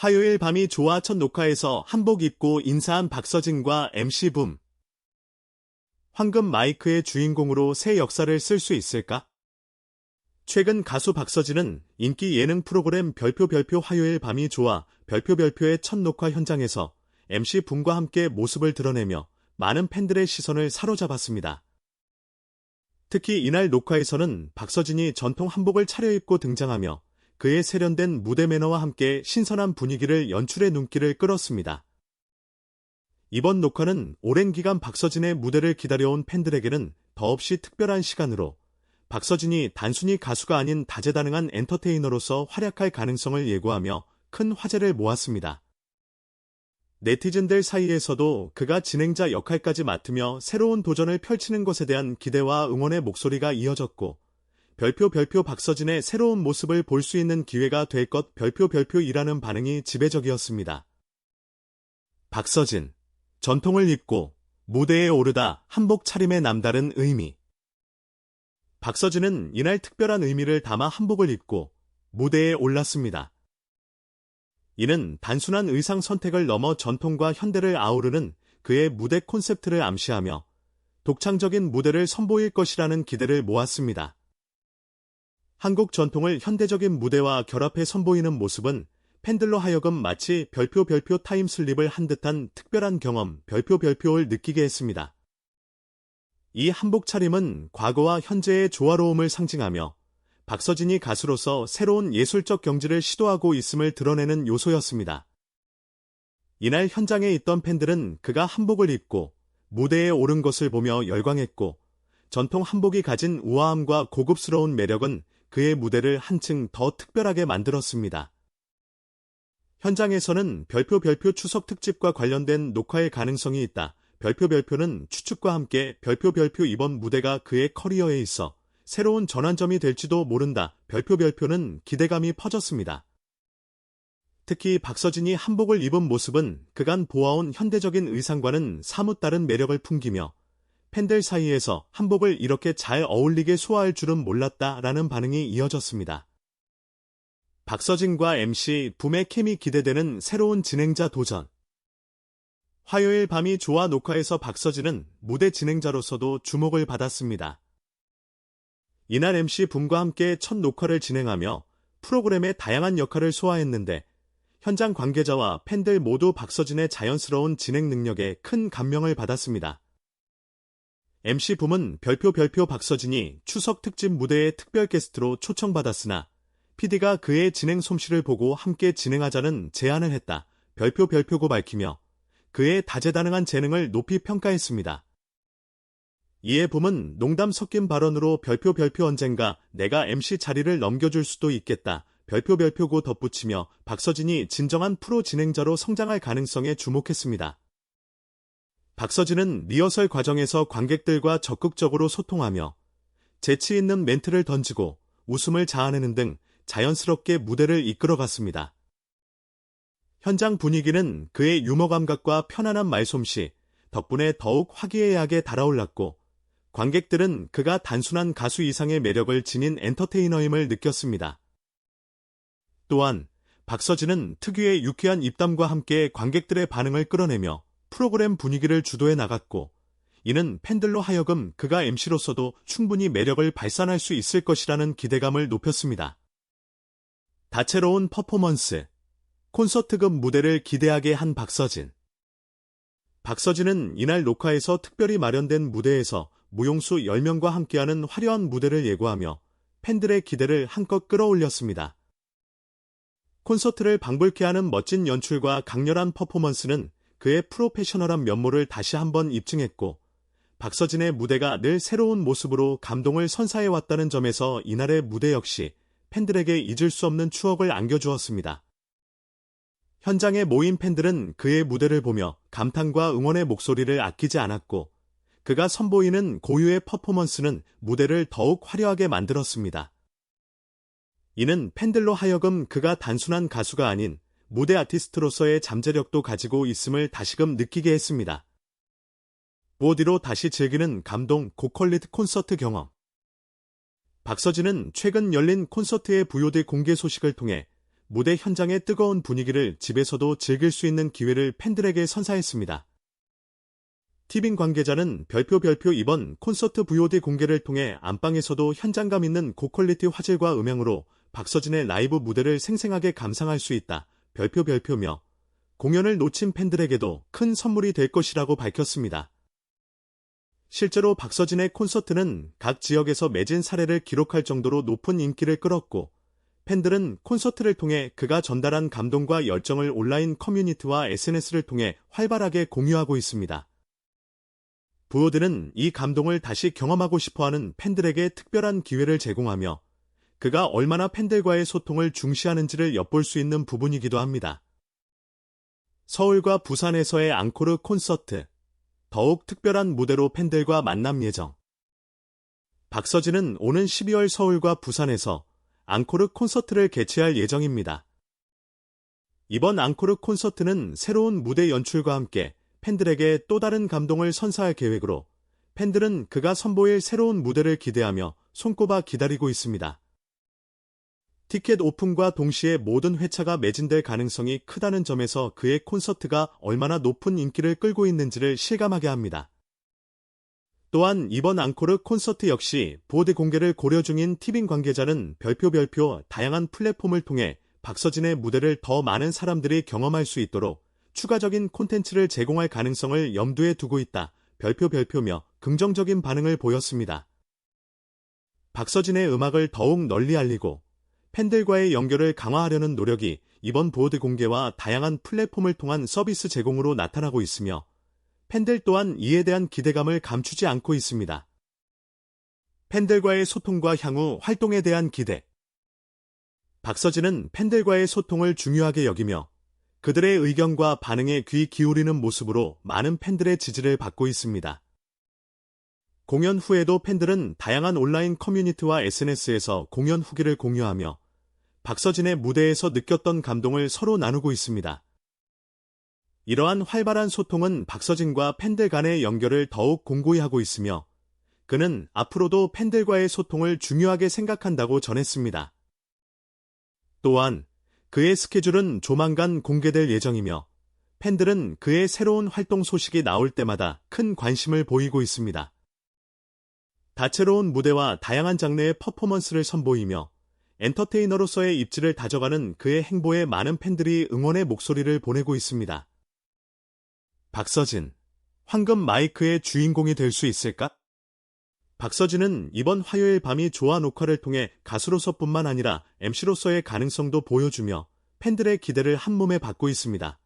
화요일 밤이 좋아 첫 녹화에서 한복 입고 인사한 박서진과 MC 붐. 황금 마이크의 주인공으로 새 역사를 쓸 수 있을까? 최근 가수 박서진은 인기 예능 프로그램 별표 별표 화요일 밤이 좋아 별표 별표의 첫 녹화 현장에서 MC 붐과 함께 모습을 드러내며 많은 팬들의 시선을 사로잡았습니다. 특히 이날 녹화에서는 박서진이 전통 한복을 차려입고 등장하며 그의 세련된 무대 매너와 함께 신선한 분위기를 연출의 눈길을 끌었습니다. 이번 녹화는 오랜 기간 박서진의 무대를 기다려온 팬들에게는 더없이 특별한 시간으로 박서진이 단순히 가수가 아닌 다재다능한 엔터테이너로서 활약할 가능성을 예고하며 큰 화제를 모았습니다. 네티즌들 사이에서도 그가 진행자 역할까지 맡으며 새로운 도전을 펼치는 것에 대한 기대와 응원의 목소리가 이어졌고 별표 별표 박서진의 새로운 모습을 볼 수 있는 기회가 될 것 별표 별표이라는 반응이 지배적이었습니다. 박서진 전통을 잊고 무대에 오르다 한복 차림의 남다른 의미 박서진은 이날 특별한 의미를 담아 한복을 입고 무대에 올랐습니다. 이는 단순한 의상 선택을 넘어 전통과 현대를 아우르는 그의 무대 콘셉트를 암시하며 독창적인 무대를 선보일 것이라는 기대를 모았습니다. 한국 전통을 현대적인 무대와 결합해 선보이는 모습은 팬들로 하여금 마치 별표 별표 타임슬립을 한 듯한 특별한 경험 별표 별표를 느끼게 했습니다. 이 한복 차림은 과거와 현재의 조화로움을 상징하며 박서진이 가수로서 새로운 예술적 경지를 시도하고 있음을 드러내는 요소였습니다. 이날 현장에 있던 팬들은 그가 한복을 입고 무대에 오른 것을 보며 열광했고 전통 한복이 가진 우아함과 고급스러운 매력은 그의 무대를 한층 더 특별하게 만들었습니다. 현장에서는 별표 별표 추석 특집과 관련된 녹화의 가능성이 있다. 별표 별표는 추측과 함께 별표 별표 이번 무대가 그의 커리어에 있어 새로운 전환점이 될지도 모른다. 별표 별표는 기대감이 퍼졌습니다. 특히 박서진이 한복을 입은 모습은 그간 보아온 현대적인 의상과는 사뭇 다른 매력을 풍기며 팬들 사이에서 한복을 이렇게 잘 어울리게 소화할 줄은 몰랐다라는 반응이 이어졌습니다. 박서진과 MC 붐의 케미 기대되는 새로운 진행자 도전. 화요일 밤이 좋아 녹화에서 박서진은 무대 진행자로서도 주목을 받았습니다. 이날 MC 붐과 함께 첫 녹화를 진행하며 프로그램의 다양한 역할을 소화했는데 현장 관계자와 팬들 모두 박서진의 자연스러운 진행 능력에 큰 감명을 받았습니다. MC 붐은 별표 별표 박서진이 추석 특집 무대에 특별 게스트로 초청받았으나 PD가 그의 진행 솜씨를 보고 함께 진행하자는 제안을 했다. 별표 별표고 밝히며 그의 다재다능한 재능을 높이 평가했습니다. 이에 봄은 농담 섞인 발언으로 별표 별표 언젠가 내가 MC 자리를 넘겨줄 수도 있겠다. 별표 별표고 덧붙이며 박서진이 진정한 프로 진행자로 성장할 가능성에 주목했습니다. 박서진은 리허설 과정에서 관객들과 적극적으로 소통하며 재치 있는 멘트를 던지고 웃음을 자아내는 등 자연스럽게 무대를 이끌어갔습니다. 현장 분위기는 그의 유머 감각과 편안한 말솜씨 덕분에 더욱 화기애애하게 달아올랐고 관객들은 그가 단순한 가수 이상의 매력을 지닌 엔터테이너임을 느꼈습니다. 또한 박서진은 특유의 유쾌한 입담과 함께 관객들의 반응을 끌어내며 프로그램 분위기를 주도해 나갔고 이는 팬들로 하여금 그가 MC로서도 충분히 매력을 발산할 수 있을 것이라는 기대감을 높였습니다. 다채로운 퍼포먼스, 콘서트급 무대를 기대하게 한 박서진. 박서진은 이날 녹화에서 특별히 마련된 무대에서 무용수 10명과 함께하는 화려한 무대를 예고하며 팬들의 기대를 한껏 끌어올렸습니다. 콘서트를 방불케 하는 멋진 연출과 강렬한 퍼포먼스는 그의 프로페셔널한 면모를 다시 한번 입증했고 박서진의 무대가 늘 새로운 모습으로 감동을 선사해왔다는 점에서 이날의 무대 역시 팬들에게 잊을 수 없는 추억을 안겨주었습니다. 현장에 모인 팬들은 그의 무대를 보며 감탄과 응원의 목소리를 아끼지 않았고 그가 선보이는 고유의 퍼포먼스는 무대를 더욱 화려하게 만들었습니다. 이는 팬들로 하여금 그가 단순한 가수가 아닌 무대 아티스트로서의 잠재력도 가지고 있음을 다시금 느끼게 했습니다. 보디로 다시 즐기는 감동 고퀄리티 콘서트 경험. 박서진은 최근 열린 콘서트의 부요대 공개 소식을 통해 무대 현장의 뜨거운 분위기를 집에서도 즐길 수 있는 기회를 팬들에게 선사했습니다. 티빙 관계자는 별표 별표 이번 콘서트 VOD 공개를 통해 안방에서도 현장감 있는 고퀄리티 화질과 음향으로 박서진의 라이브 무대를 생생하게 감상할 수 있다. 별표 별표며 공연을 놓친 팬들에게도 큰 선물이 될 것이라고 밝혔습니다. 실제로 박서진의 콘서트는 각 지역에서 매진 사례를 기록할 정도로 높은 인기를 끌었고 팬들은 콘서트를 통해 그가 전달한 감동과 열정을 온라인 커뮤니티와 SNS를 통해 활발하게 공유하고 있습니다. 부호들은 이 감동을 다시 경험하고 싶어하는 팬들에게 특별한 기회를 제공하며 그가 얼마나 팬들과의 소통을 중시하는지를 엿볼 수 있는 부분이기도 합니다. 서울과 부산에서의 앙코르 콘서트, 더욱 특별한 무대로 팬들과 만남 예정. 박서진은 오는 12월 서울과 부산에서 앙코르 콘서트를 개최할 예정입니다. 이번 앙코르 콘서트는 새로운 무대 연출과 함께 팬들에게 또 다른 감동을 선사할 계획으로 팬들은 그가 선보일 새로운 무대를 기대하며 손꼽아 기다리고 있습니다. 티켓 오픈과 동시에 모든 회차가 매진될 가능성이 크다는 점에서 그의 콘서트가 얼마나 높은 인기를 끌고 있는지를 실감하게 합니다. 또한 이번 앙코르 콘서트 역시 보드 공개를 고려 중인 티빙 관계자는 별표 별표 다양한 플랫폼을 통해 박서진의 무대를 더 많은 사람들이 경험할 수 있도록 추가적인 콘텐츠를 제공할 가능성을 염두에 두고 있다. 별표 별표며 긍정적인 반응을 보였습니다. 박서진의 음악을 더욱 널리 알리고 팬들과의 연결을 강화하려는 노력이 이번 보드 공개와 다양한 플랫폼을 통한 서비스 제공으로 나타나고 있으며 팬들 또한 이에 대한 기대감을 감추지 않고 있습니다. 팬들과의 소통과 향후 활동에 대한 기대 박서진은 팬들과의 소통을 중요하게 여기며 그들의 의견과 반응에 귀 기울이는 모습으로 많은 팬들의 지지를 받고 있습니다. 공연 후에도 팬들은 다양한 온라인 커뮤니티와 SNS에서 공연 후기를 공유하며 박서진의 무대에서 느꼈던 감동을 서로 나누고 있습니다. 이러한 활발한 소통은 박서진과 팬들 간의 연결을 더욱 공고히 하고 있으며 그는 앞으로도 팬들과의 소통을 중요하게 생각한다고 전했습니다. 또한 그의 스케줄은 조만간 공개될 예정이며 팬들은 그의 새로운 활동 소식이 나올 때마다 큰 관심을 보이고 있습니다. 다채로운 무대와 다양한 장르의 퍼포먼스를 선보이며 엔터테이너로서의 입지를 다져가는 그의 행보에 많은 팬들이 응원의 목소리를 보내고 있습니다. 박서진, 황금 마이크의 주인공이 될 수 있을까? 박서진은 이번 화요일 밤이 조화 녹화를 통해 가수로서뿐만 아니라 MC로서의 가능성도 보여주며 팬들의 기대를 한몸에 받고 있습니다.